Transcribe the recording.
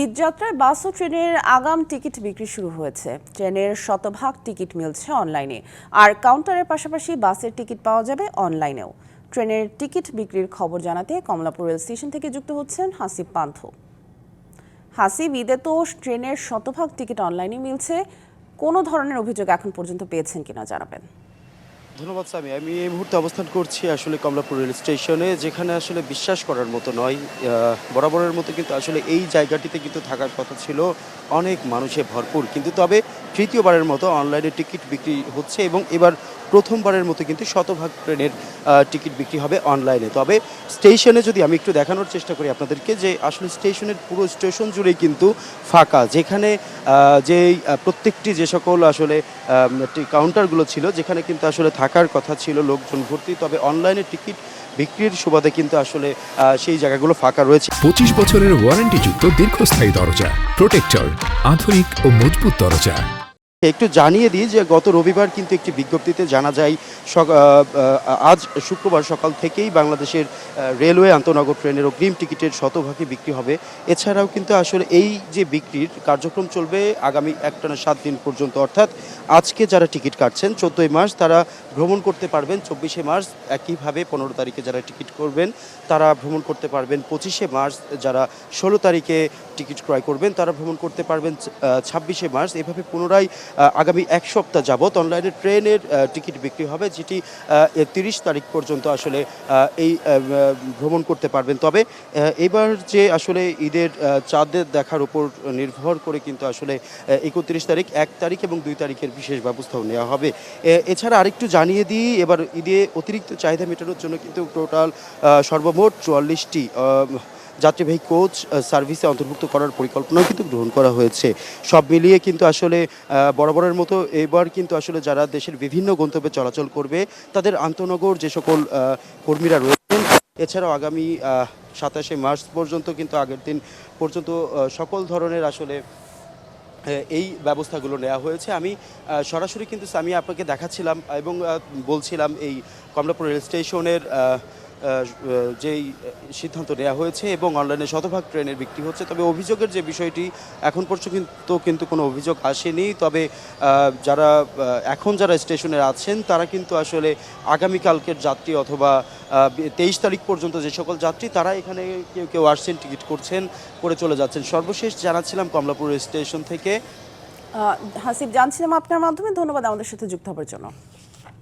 ঈদযাত্রায় বাস ও ট্রেনের আগাম টিকিট বিক্রি শুরু হয়েছে। ট্রেনের শতভাগ টিকিট মিলছে অনলাইনে। আর কাউন্টারের পাশাপাশি বাসের টিকিট পাওয়া যাবে অনলাইনেও। ট্রেনের টিকিট বিক্রির খবর জানাতে কমলাপুর রেল স্টেশন থেকে যুক্ত হচ্ছেন হাসিব পান্থ। হাসিব, ঈদে তো ট্রেনের শতভাগ টিকিট অনলাইনে মিলছে। কোনো ধরনের অভিযোগ এখন পর্যন্ত পেয়েছেন কিনা জানাবেন। ধন্যবাদ স্বামী আমি এই মুহূর্তে অবস্থান করছি আসলে কমলাপুর রেল স্টেশনে, যেখানে আসলে বিশ্বাস করার মতো নয়। বরাবরের মতো কিন্তু আসলে এই জায়গাটিতে কিন্তু থাকার কথা ছিল। অনেক মানুষে ভরপুর। কিন্তু তবে তৃতীয়বারের মতো অনলাইনে টিকিট বিক্রি হচ্ছে এবং এবার প্রথমবারের মতো কিন্তু শতভাগ ট্রেনের টিকিট বিক্রি হবে অনলাইনে। তবে স্টেশনে যদি আমি একটু দেখানোর চেষ্টা করি আপনাদেরকে যে আসলে স্টেশনের পুরো স্টেশন জুড়েই কিন্তু ফাঁকা, যেখানে যেই প্রত্যেকটি যে সকল আসলে কাউন্টারগুলো ছিল, যেখানে কিন্তু আসলে থাকার কথা ছিল, লোকজন ভর্তি, তবে অনলাইনে টিকিট বিক্রির সুবাদে কিন্তু আসলে সেই জায়গাগুলো ফাঁকা রয়েছে। পঁচিশ বছরের ওয়ারেন্টিযুক্ত দীর্ঘস্থায়ী দরজা, প্রোটেক্টর, আধুনিক ও মজবুত দরজা। একটু জানিয়ে দিই যে গত রবিবার কিন্তু একটি বিজ্ঞপ্তিতে জানা যায় আজ শুক্রবার সকাল থেকেই বাংলাদেশের রেলওয়ে আন্তনগর ট্রেনের অগ্রিম টিকিটের শতভাগে বিক্রি হবে। এছাড়াও কিন্তু আসলে এই যে বিক্রির কার্যক্রম চলবে আগামী একটানা সাত দিন পর্যন্ত, অর্থাৎ আজকে যারা টিকিট কাটছেন, চোদ্দোই মার্চ তারা ভ্রমণ করতে পারবেন, চব্বিশে মার্চ একইভাবে পনেরো তারিখে যারা টিকিট করবেন, তারা ভ্রমণ করতে পারবেন, পঁচিশে মার্চ যারা ষোলো তারিখে টিকিট ক্রয় করবেন, তারা ভ্রমণ করতে পারবেন ছাব্বিশে মার্চ। এভাবে পুনরায় আগামী এক সপ্তাহ যাবৎ অনলাইনে ট্রেনের টিকিট বিক্রি হবে, যেটি তিরিশ তারিখ পর্যন্ত আসলে এই ভ্রমণ করতে পারবেন। তবে এবার যে আসলে ঈদের চাঁদের দেখার উপর নির্ভর করে কিন্তু আসলে একত্রিশ তারিখ, এক তারিখ এবং দুই তারিখের বিশেষ ব্যবস্থাও নেওয়া হবে। এছাড়া আরেকটু জানিয়ে দিই, এবার ঈদে অতিরিক্ত চাহিদা মেটানোর জন্য কিন্তু টোটাল সর্বমোট চুয়াল্লিশটি যাত্রীবাহী কোচ সার্ভিসে অন্তর্ভুক্ত করার পরিকল্পনাও কিন্তু গ্রহণ করা হয়েছে। সব মিলিয়ে কিন্তু আসলে বরাবরের মতো এবার কিন্তু আসলে যারা দেশের বিভিন্ন গন্তব্যে চলাচল করবে, তাদের আন্তনগর যে সকল কর্মীরা রয়েছেন, এছাড়াও আগামী সাতাশে মার্চ পর্যন্ত কিন্তু আগের দিন পর্যন্ত সকল ধরনের আসলে এই ব্যবস্থাগুলো নেওয়া হয়েছে। আমি সরাসরি কিন্তু আমি আপনাকে দেখাচ্ছিলাম এবং বলছিলাম এই কমলাপুর রেল স্টেশনের যেই সিদ্ধান্ত নেওয়া হয়েছে এবং অনলাইনে শতভাগ ট্রেনের বিক্রি হচ্ছে, তবে অভিযোগের যে বিষয়টি এখন পর্যন্ত কিন্তু কোনো অভিযোগ আসেনি। তবে যারা এখন যারা স্টেশনে আছেন, তারা কিন্তু আসলে আগামীকালকের যাত্রী অথবা তেইশ তারিখ পর্যন্ত যে সকল যাত্রী, তারা এখানে কেউ কেউ আসছেন, টিকিট করছেন, করে চলে যাচ্ছেন। সর্বশেষ জানাচ্ছিলাম কমলাপুর স্টেশন থেকে। হাসিব, জানছিলাম আপনার মাধ্যমে। ধন্যবাদ আমাদের সাথে যুক্ত হবার জন্য।